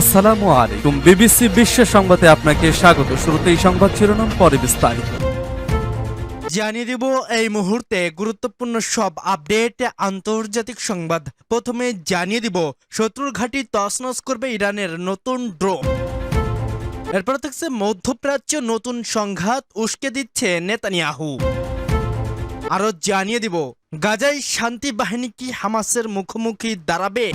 আসসালামু আলাইকুম। বিবিসি বিশ্ব সংবাদে আপনাকে স্বাগত। শুরুতে এই সংবাদ শিরোনাম, পরে বিস্তারিত। জানিয়ে দেব এই মুহূর্তে গুরুত্বপূর্ণ সব আপডেট, আন্তর্জাতিক সংবাদ। প্রথমে জানিয়ে দিব, শত্রুর ঘাঁটি তছনছ করবে ইরানের নতুন ড্রোন। এরপর থাকছে মধ্যপ্রাচ্য নতুন সংঘাত, উস্কে দিচ্ছে নেতানিয়াহু। আরও জানিয়ে দিব, গাজায় শান্তি বাহিনী কি হামাসের মুখোমুখি দাঁড়াবে?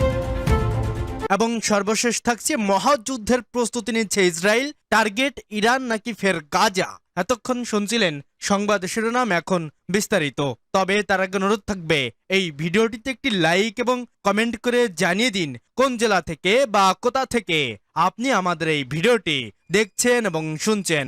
এবং সর্বশেষ থাকছে মহাযুদ্ধের প্রস্তুতি নিচ্ছে ইসরায়েল, টার্গেট ইরান নাকি ফের গাজা? এতক্ষণ শুনছিলেন সংবাদ শিরোনাম এখন বিস্তারিত। তবে তার আগে অনুরোধ থাকবে, এই ভিডিওটিতে একটি লাইক এবং কমেন্ট করে জানিয়ে দিন কোন জেলা থেকে বা কোথা থেকে আপনি আমাদের এই ভিডিওটি দেখছেন এবং শুনছেন।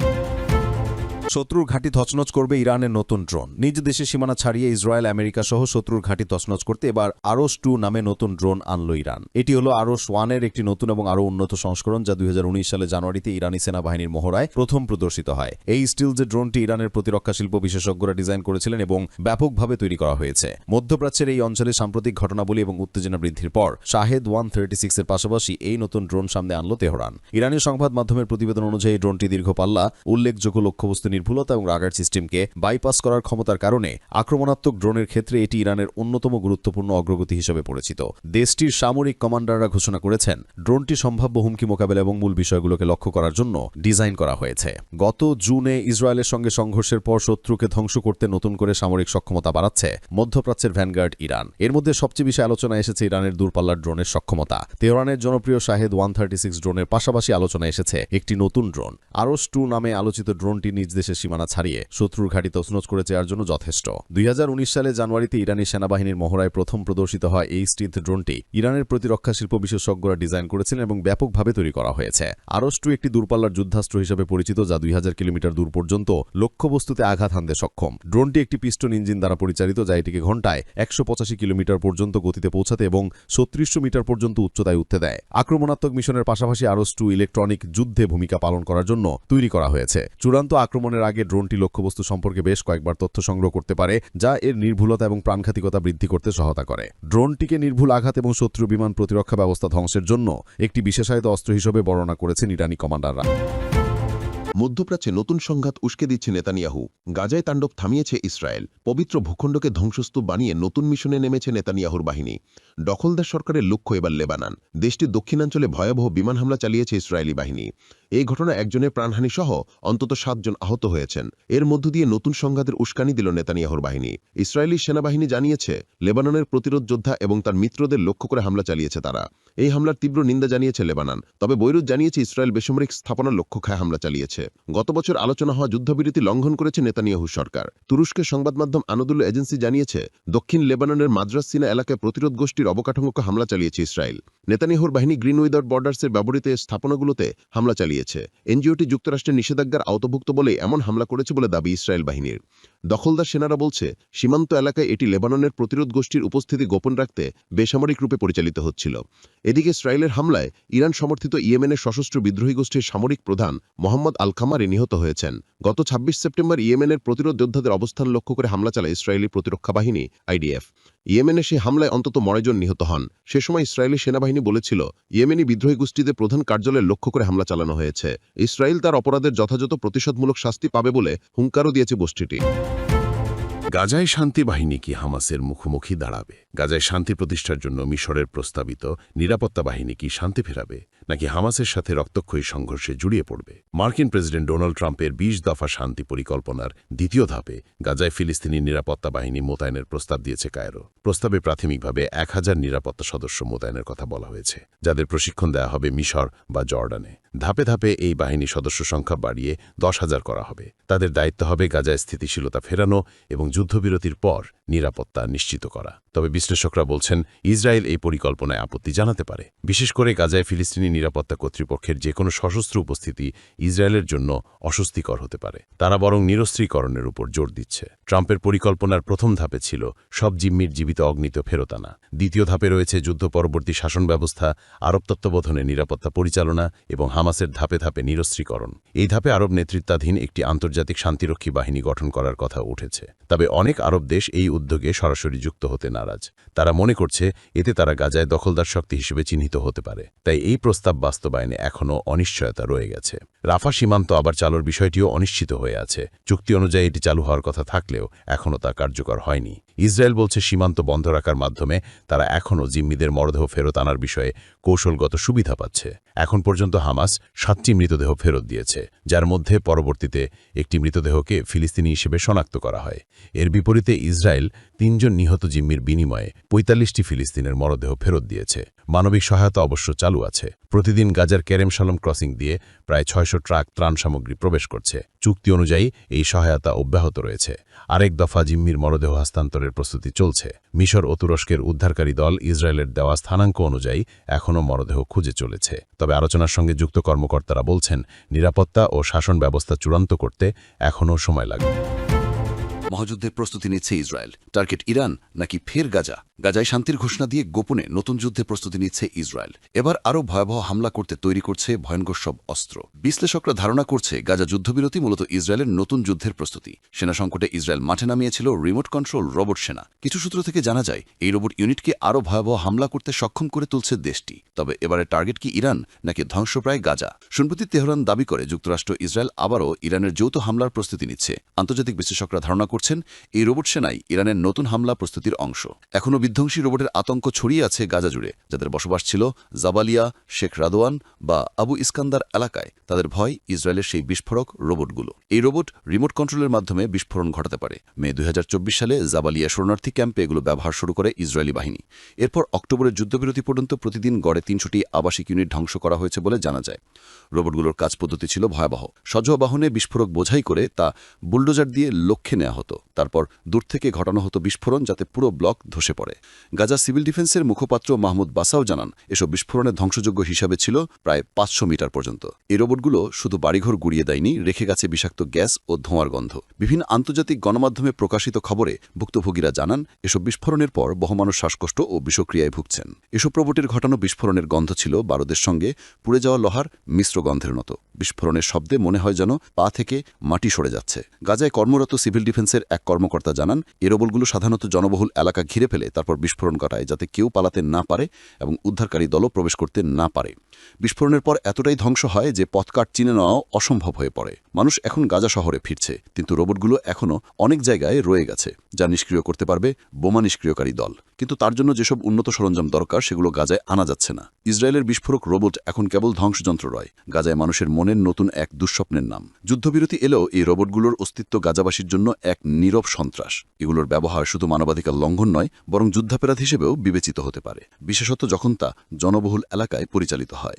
শত্রুর ঘাঁটি তছনছ করবে ইরানের নতুন ড্রোন। নিজ দেশে সীমানা ছাড়িয়ে ইসরায়েল, আমেরিকা সহ শত্রুর ঘাঁটি তছনছ করতে এবার আরস টু নামে নতুন ড্রোন আনল ইরান। এটি হলো আরস ওয়ানের একটি নতুন এবং আরও উন্নত সংস্করণ যা দুই হাজার উনিশ সালে জানুয়ারিতে ইরানি সেনাবাহিনীর মহড়ায় প্রথম প্রদর্শিত হয়। এই স্টিল যে ড্রোনটি ইরানের প্রতিরক্ষা শিল্প বিশেষজ্ঞরা ডিজাইন করেছিলেন এবং ব্যাপকভাবে তৈরি করা হয়েছে। মধ্যপ্রাচ্যের এই অঞ্চলে সাম্প্রতিক ঘটনাবলী এবং উত্তেজনা বৃদ্ধির পর শাহেদ ওয়ান থার্টি সিক্সের পাশাপাশি এই নতুন ড্রোন সামনে আনল তেহরান। ইরানি সংবাদ মাধ্যমের প্রতিবেদন অনুযায়ী ড্রোনটি দীর্ঘ পাল্লা, উল্লেখযোগ্য লক্ষ্যবস্তু নির্ভুলতা এবং রাডার সিস্টেমকে বাইপাস করার ক্ষমতার কারণে আক্রমণাত্মক ড্রোনের ক্ষেত্রে এটি ইরানের অন্যতম গুরুত্বপূর্ণ অগ্রগতি হিসেবে পরিচিত। দেশটির সামরিক কমান্ডাররা ঘোষণা করেছেন, ড্রোনটি সম্ভাব্য হুমকি মোকাবেলা এবং মূল বিষয়গুলোকে লক্ষ্য করার জন্য ডিজাইন করা হয়েছে। গত জুনে ইসরায়েলের সঙ্গে সংঘর্ষের পর শত্রুকে ধ্বংস করতে নতুন করে সামরিক সক্ষমতা বাড়াচ্ছে মধ্যপ্রাচ্যের ভ্যানগার্ড ইরান। এর মধ্যে সবচেয়ে বেশি আলোচনা এসেছে ইরানের দূরপাল্লার ড্রোনের সক্ষমতা। তেহরানের জনপ্রিয় শাহেদ ওয়ান থার্টি সিক্স ড্রোনের পাশাপাশি আলোচনা এসেছে একটি নতুন ড্রোন। আরস টু নামে আলোচিত ড্রোনটি নিজ দেশের সীমানা ছাড়িয়ে শত্রুর ঘাঁটি তছনছ করে চেয়ার জন্য যথেষ্ট। দুই সালে জানুয়ারিতে ইরানি সেনাবাহিনীর মহড়ায় প্রথম প্রদর্শিত হয় এই স্টিথ ড্রোনটি। ইরানের প্রতিরক্ষা শিল্প বিশেষজ্ঞরা ডিজাইন করেছিলেন এবং ব্যাপকভাবে তৈরি করা হয়েছে। আরস টু একটি দূরপাল্লার যুদ্ধাস্ত্র হিসেবে পরিচিত, যা দুই কিলোমিটার দূর পর্যন্ত লক্ষ্যবস্তুতে আঘাত হানতে সক্ষম। ড্রোনটি একটি পিস্টন ইঞ্জিন দ্বারা পরিচালিত, যা এটিকে ঘন্টায় একশো কিলোমিটার পর্যন্ত গতিতে পৌঁছাতে এবং ছত্রিশশো মিটার পর্যন্ত উচ্চতায় উঠতে দেয়। আক্রমণাত্মক মিশনের পাশাপাশি আরস টু ইলেকট্রনিক যুদ্ধে ভূমিকা পালন করার জন্য তৈরি করা হয়েছে। চূড়ান্ত আক্রমণের আগে ড্রোনটি লক্ষ্যবস্তু সম্পর্কে বেশ কয়েকবার তথ্য সংগ্রহ করতে পারে, যা এর নির্ভুলতা এবং প্রাণঘাতিকতা বৃদ্ধি করতে সহায়তা করে। ড্রোনটিকে নির্ভুল আঘাত এবং শত্রু বিমান প্রতিরক্ষা ব্যবস্থা ধ্বংসের জন্য একটি বিশেষায়িত অস্ত্র হিসেবে বর্ণনা করেছেন ইরানি কমান্ডাররা। মধ্যপ্রাচ্যে নতুন সংঘাত উস্কে দিচ্ছে নেতানিয়াহু। গাজায় তাণ্ডব থামিয়েছে ইসরায়েল। পবিত্র ভূখণ্ডকে ধ্বংসস্তূপ বানিয়ে নতুন মিশনে নেমেছে নেতানিয়াহুর বাহিনী। দখলদার সরকারের লক্ষ্য এবার লেবানান। দেশটির দক্ষিণাঞ্চলে ভয়াবহ বিমান হামলা চালিয়েছে ইসরায়েলি বাহিনী। এই ঘটনা একজনের প্রাণহানি সহ অন্তত সাতজন আহত হয়েছেন। এর মধ্য দিয়ে নতুন সংঘাতের উস্কানি দিল নেতানিয়াহুর বাহিনী। ইসরায়েলি সেনাবাহিনী জানিয়েছে, লেবাননের প্রতিরোধ যোদ্ধা এবং তার মিত্রদের লক্ষ্য করে হামলা চালিয়েছে তারা। এই হামলার তীব্র নিন্দা জানিয়েছে লেবানন। তবে বৈরুত জানিয়েছে, ইসরায়েল বেসামরিক স্থাপনার লক্ষ্য খায় হামলা চালিয়েছে। গত বছর আলোচনা হওয়া যুদ্ধবিরতি লঙ্ঘন করেছে নেতানিয়াহু সরকার। তুরস্কের সংবাদ মাধ্যম আনদুল এজেন্সি জানিয়েছে, দক্ষিণ লেবাননের মাদ্রাস সিনা এলাকায় প্রতিরোধ গোষ্ঠীর অবকাঠামোকে হামলা চালিয়েছে ইসরায়েল। নেতানিয়াহুর বাহিনী গ্রিন উইদাউট বর্ডার্সের ব্যবহৃত স্থাপনাগুলোতে হামলা চালিয়েছে। এনজিওটি যুক্তরাষ্ট্রের নিষেধাজ্ঞার আওতাভুক্ত বলে এমন হামলা করেছে বলে দাবি ইসরায়েল বাহিনীর। দখলদার সেনারা বলছে, সীমান্ত এলাকায় এটি লেবাননের প্রতিরোধ গোষ্ঠীর উপস্থিতি গোপন রাখতে বেসামরিক রূপে পরিচালিত হচ্ছিল। এদিকে ইসরায়েলের হামলায় ইরান সমর্থিত ইয়েমেনের সশস্ত্র বিদ্রোহী গোষ্ঠীর সামরিক প্রধান মোহাম্মদ আল খামারি নিহত হয়েছেন। গত ২৬ সেপ্টেম্বর ইয়েমেনের প্রতিরোধ যোদ্ধাদের অবস্থান লক্ষ্য করে হামলা চালায় ইসরায়েলি প্রতিরক্ষা বাহিনী আইডিএফ ইয়েমেনে সেই হামলায় অন্তত ময়জন নিহত হন। সে সময় ইসরায়েলি সেনাবাহিনী বলেছিল, ইয়েমেনি বিদ্রোহী গোষ্ঠীদের প্রধান কার্যালয়ের লক্ষ্য করে হামলা চালানো হয়েছে। ইসরায়েল তার অপরাধের যথাযথ প্রতিশোধমূলক শাস্তি পাবে বলে হুঙ্কারও দিয়েছে গোষ্ঠীটি। গাজায় শান্তি বাহিনী কি হামাসের মুখোমুখি দাঁড়াবে? গাজায় শান্তি প্রতিষ্ঠার জন্য মিশরের প্রস্তাবিত নিরাপত্তা বাহিনী কি শান্তি ফেরাবে? নাকি হামাসের সাথে রক্তক্ষয়ী সংঘর্ষে জড়িয়ে পড়বে? মার্কিন প্রেসিডেন্ট ডোনাল্ড ট্রাম্পের বিশ দফা শান্তি পরিকল্পনার দ্বিতীয় ধাপে গাজায় ফিলিস্তিনি নিরাপত্তা বাহিনী মোতায়েনের প্রস্তাব দিয়েছে কায়রো। প্রস্তাবে প্রাথমিকভাবে এক হাজার নিরাপত্তা সদস্য মোতায়েনের কথা বলা হয়েছে, যাদের প্রশিক্ষণ দেওয়া হবে মিশর বা জর্ডানে। ধাপে ধাপে এই বাহিনী সদস্য সংখ্যা বাড়িয়ে দশ হাজার করা হবে। তাদের দায়িত্ব হবে গাজায় স্থিতিশীলতা ফেরানো এবং যুদ্ধবিরতির পর নিরাপত্তা নিশ্চিত করা। তবে বিশ্লেষকরা বলছেন, ইসরায়েল এই পরিকল্পনায় আপত্তি জানাতে পারে। বিশেষ করে গাজায় ফিলিস্তিনি নিরাপত্তা কর্তৃপক্ষের যে কোনো সশস্ত্র উপস্থিতি ইসরায়েলের জন্য অস্বস্তিকর হতে পারে। তারা বরং নিরস্ত্রীকরণের উপর জোর দিচ্ছে। ট্রাম্পের পরিকল্পনার প্রথম ধাপে ছিল সব জিম্মির জীবিত অগ্নিত ফেরত আনা। দ্বিতীয় ধাপে রয়েছে যুদ্ধ পরবর্তী শাসন ব্যবস্থা, আরব তত্ত্বাবধানে নিরাপত্তা পরিচালনা এবং হামাসের ধাপে ধাপে নিরস্ত্রীকরণ। এই ধাপে আরব নেতৃত্বাধীন একটি আন্তর্জাতিক শান্তিরক্ষী বাহিনী গঠন করার কথা উঠেছে। তবে অনেক আরব দেশ এই উদ্যোগে সরাসরি যুক্ত হতে নারাজ। তারা মনে করছে এতে তারা গাজায় দখলদার শক্তি হিসেবে চিহ্নিত হতে পারে। তাই এই প্রস্তাব প্রস্তাব বাস্তবায়নে এখনও অনিশ্চয়তা রয়ে গেছে। রাফা সীমান্ত আবার চালুর বিষয়টিও অনিশ্চিত হয়ে আছে। চুক্তি অনুযায়ী এটি চালু হওয়ার কথা থাকলেও এখনও তা কার্যকর হয়নি। ইসরায়েল বলছে সীমান্ত বন্ধ রাখার মাধ্যমে তারা এখনও জিম্মিদের মরদেহ ফেরত আনার বিষয়ে কৌশলগত সুবিধা পাচ্ছে। এখন পর্যন্ত হামাস সাতটি মৃতদেহ ফেরত দিয়েছে, যার মধ্যে পরবর্তীতে একটি মৃতদেহকে ফিলিস্তিনি হিসেবে শনাক্ত করা হয়। এর বিপরীতে ইসরায়েল তিনজন নিহত জিম্মির বিনিময়ে পঁয়তাল্লিশটি ফিলিস্তিনের মরদেহ ফেরত দিয়েছে। মানবিক সহায়তা অবশ্য চালু আছে। প্রতিদিন গাজার কেরেম সালম ক্রসিং দিয়ে প্রায় ছয়শো ট্রাক ত্রাণ সামগ্রী প্রবেশ করছে। চুক্তি অনুযায়ী এই সহায়তা অব্যাহত রয়েছে। আরেক দফা জিম্মির মরদেহ হস্তান্তরের প্রস্তুতি চলছে। মিশর ও তুরস্কের উদ্ধারকারী দল ইসরায়েলের দেওয়া স্থানাঙ্ক অনুযায়ী এখনও মরদেহ খুঁজে চলেছে। তবে আলোচনার সঙ্গে যুক্ত কর্মকর্তারা বলছেন, নিরাপত্তা ও শাসন ব্যবস্থা চূড়ান্ত করতে এখনও সময় লাগবে। মহাযুদ্ধের প্রস্তুতি নিচ্ছে ইসরায়েল। টার্গেট ইরান নাকি ফের গাজা? গাজায় শান্তির ঘোষণা দিয়ে গোপনে নতুন যুদ্ধের প্রস্তুতি নিচ্ছে ইসরায়েল। এবার আরও ভয়াবহ হামলা করতে তৈরি করছে ভয়ঙ্কর সব অস্ত্র। বিশ্লেষকরা ধারণা করছে গাজা যুদ্ধবিরতি মূলত ইসরায়েলের নতুন যুদ্ধের প্রস্তুতি। সেনা সংকটে ইসরায়েল মাঠে নামিয়েছিল রিমোট কন্ট্রোল রোবট সেনা। কিছু সূত্র থেকে জানা যায়, এই রোবট ইউনিটকে আরও ভয়াবহ হামলা করতে সক্ষম করে তুলছে দেশটি। তবে এবারে টার্গেট কি ইরান নাকি ধ্বংসপ্রায় গাজা? সম্প্রতি তেহরান দাবি করে, যুক্তরাষ্ট্র ইসরায়েল আবারও ইরানের যৌথ হামলার প্রস্তুতি নিচ্ছে। আন্তর্জাতিক বিশ্লেষকরা ধারণা করছেন এই রোবট সেনাই ইরানের নতুন হামলা প্রস্তুতির অংশ। এখনও বিধ্বংসী রোবটের আতঙ্ক ছড়িয়ে আছে গাজা জুড়ে, যাদের বসবাস ছিল জাবালিয়া, শেখ রাদোয়ান বা আবু ইস্কান্দার এলাকায়। তাদের ভয় ইসরায়েলের সেই বিস্ফোরক রোবটগুলো। এই রোবট রিমোট কন্ট্রোলের মাধ্যমে বিস্ফোরণ ঘটাতে পারে। মে দু হাজার চব্বিশ সালে জাবালিয়া শরণার্থী ক্যাম্পে এগুলো ব্যবহার শুরু করে ইসরায়েলি বাহিনী। এরপর অক্টোবরের যুদ্ধবিরতি পর্যন্ত প্রতিদিন গড়ে তিনশোটি আবাসিক ইউনিট ধ্বংস করা হয়েছে বলে জানা যায়। রোবটগুলোর কাজ পদ্ধতি ছিল ভয়াবহ। সজোয়া বাহনে বিস্ফোরক বোঝাই করে তা বুলডোজার দিয়ে লক্ষ্যে নেওয়া হতো। তারপর দূর থেকে ঘটানো হতো বিস্ফোরণ যাতে পুরো ব্লক ধসে পড়ে। গাজা সিভিল ডিফেন্সের মুখপাত্র মাহমুদ বাসাও জানান, এসব বিস্ফোরণের ধ্বংসযোগ্য হিসাবে ছিল প্রায় পাঁচশো মিটার পর্যন্ত। এই রোবটগুলো শুধু বাড়িঘর গুড়িয়ে দেয়নি, রেখে গেছে বিষাক্ত গ্যাস ও ধোঁয়ার গন্ধ। বিভিন্ন আন্তর্জাতিক গণমাধ্যমে প্রকাশিত খবরে ভুক্তভোগীরা জানান, এসব বিস্ফোরণের পর বহু মানুষ শ্বাসকষ্ট ও বিষক্রিয়ায় ভুগছেন। এসব রোবটের ঘটানো বিস্ফোরণের গন্ধ ছিল বারুদের সঙ্গে পুড়ে যাওয়া লোহার মিশ্র গন্ধের মতো। বিস্ফোরণের শব্দে মনে হয় যেন পা থেকে মাটি সরে যাচ্ছে। গাজায় কর্মরত সিভিল ডিফেন্সের এক কর্মকর্তা জানান, এ রোবটগুলো সাধারণত জনবহুল এলাকা ঘিরে ফেলে, তারপর বিস্ফোরণ ঘটায় যাতে কেউ পালাতে না পারে এবং উদ্ধারকারী দলও প্রবেশ করতে না পারে। বিস্ফোরণের পর এতটাই ধ্বংস হয় যে পথকাট চিনে নেওয়াও অসম্ভব হয়ে পড়ে। মানুষ এখন গাজা শহরে ফিরছে, কিন্তু রোবটগুলো এখনও অনেক জায়গায় রয়ে গেছে, যা নিষ্ক্রিয় করতে পারবে বোমা নিষ্ক্রিয়কারী দল। কিন্তু তার জন্য যেসব উন্নত সরঞ্জাম দরকার, সেগুলো গাজায় আনা যাচ্ছে না। ইসরায়েলের বিস্ফোরক রোবট এখন কেবল ধ্বংসযন্ত্র রয় গাজায় মানুষের মনের নতুন এক দুঃস্বপ্নের নাম। যুদ্ধবিরতি এলেও এই রোবটগুলোর অস্তিত্ব গাজাবাসীর জন্য এক নীরব সন্ত্রাস। এগুলোর ব্যবহার শুধু মানবাধিকার লঙ্ঘন নয়, বরং যুদ্ধাপেরাধ হিসেবেও বিবেচিত হতে পারে। বিশেষত যখন তা জনবহুল এলাকায় পরিচালিত হয়।